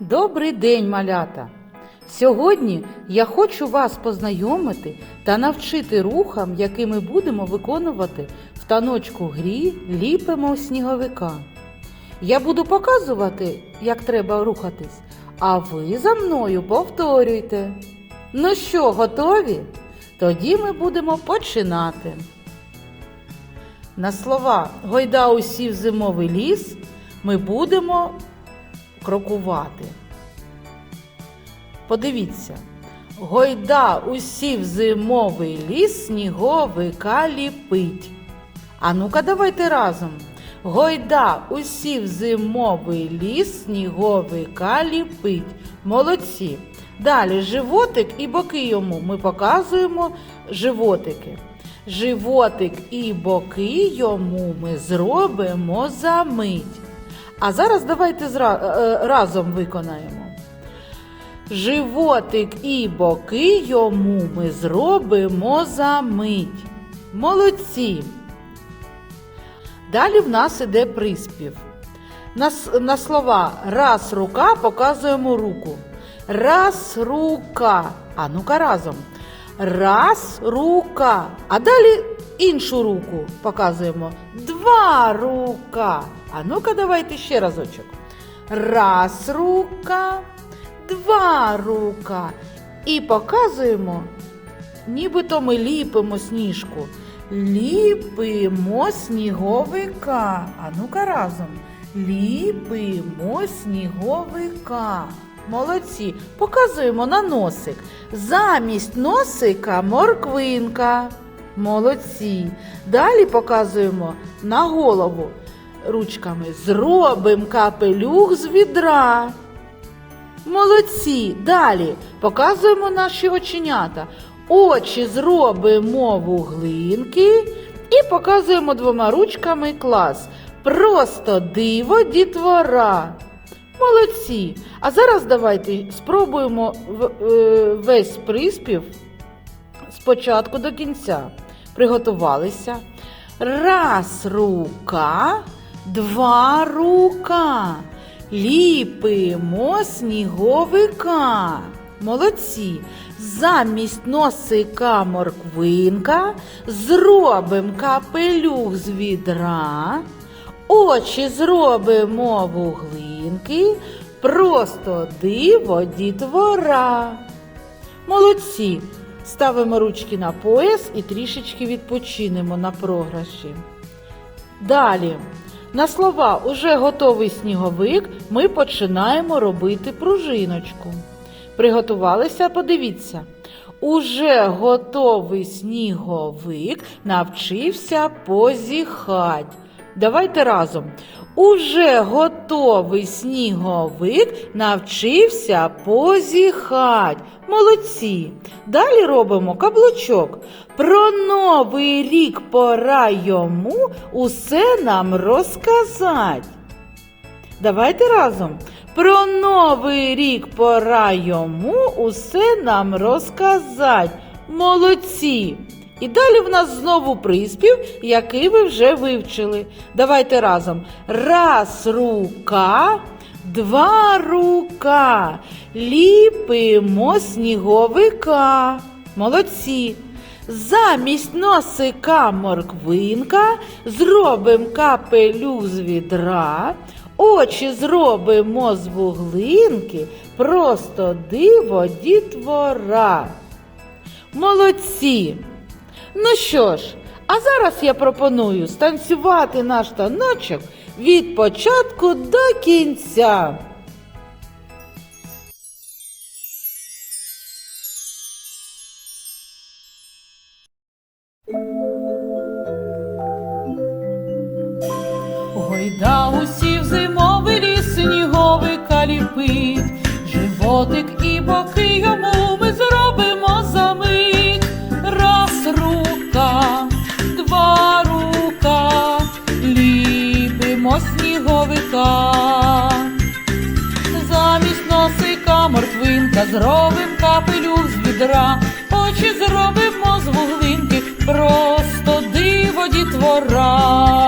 Добрий день, малята! Сьогодні я хочу вас познайомити та навчити рухам, які ми будемо виконувати в таночку грі ліпимо сніговика. Я буду показувати, як треба рухатись, а ви за мною повторюйте. Ну що, готові? Тоді ми будемо починати. На слова Гойда усів зимовий ліс ми будемо крокувати. Подивіться. Гойда усів зимовий ліс сніговика ліпить. А ну-ка давайте разом. Гойда усів зимовий ліс сніговика ліпить. Молодці. Далі животик і боки йому. Ми показуємо животики. Животик і боки йому ми зробимо за мить. А зараз давайте зра- е, разом виконаємо. Животик і боки йому ми зробимо за мить. Молодці. Далі в нас іде приспів. На, на слова раз рука показуємо руку. Раз рука. А ну-ка разом. Раз рука. А далі іншу руку показуємо. Два рука. А ну-ка давайте ще разочок. Раз рука, два рука. І показуємо, нібито ми ліпимо сніжку. Ліпимо сніговика. А ну-ка разом. Ліпимо сніговика. Молодці. Показуємо на носик. Замість носика морквинка. Молодці. Далі показуємо на голову ручками. Зробимо капелюх з відра. Молодці. Далі показуємо наші оченята. Очі зробимо вуглинки і показуємо двома ручками клас. Просто диво дітвора. Молодці. А зараз давайте спробуємо е, весь приспів спочатку до кінця. Приготувалися. Раз рука, два рука. Ліпимо сніговика. Молодці. Замість носика морквинка зробимо капелюх з відра. Очі зробимо вуглинки. Просто диво дітвора. Молодці. Ставимо ручки на пояс і трішечки відпочинемо на програші. Далі. На слова уже готовий сніговик ми починаємо робити пружиночку. Приготувалися, подивіться. Уже готовий сніговик навчився позіхать. Давайте разом. Уже готовий сніговик навчився позіхать. Молодці. Далі робимо каблучок. Про новий рік пора йому усе нам розказать. Давайте разом. Про новий рік пора йому усе нам розказать. Молодці! І далі в нас знову приспів, який ви вже вивчили. Давайте разом. Раз рука, два рука. Ліпимо сніговика. Молодці. Замість носика морквинка зробимо капелюх з відра, очі зробимо з вуглинки, просто диво дітвора. Молодці! Ну що ж, а зараз я пропоную станцювати наш таночок від початку до кінця. Гойда усів зимовий ліс сніговика. Замість носика морквинка зробим капелюх з відра, очі зробимо з вуглинки, просто диво дітвора.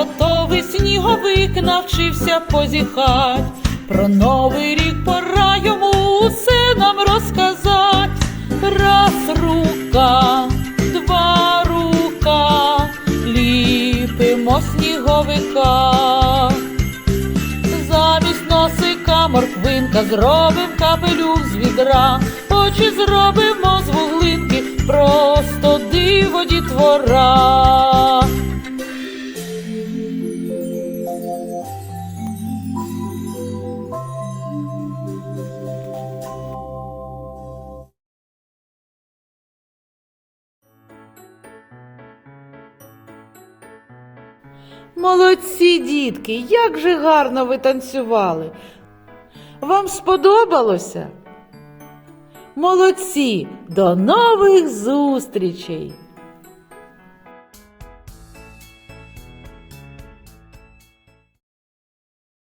раптовий сніговик навчився позіхать. Про новий рік морквинка зробим капелюх з відра, очі зробимо з вуглинки, просто диво дітвора. Молодці, дітки, як же гарно ви танцювали. Вам сподобалося? Молодці, до нових зустрічей!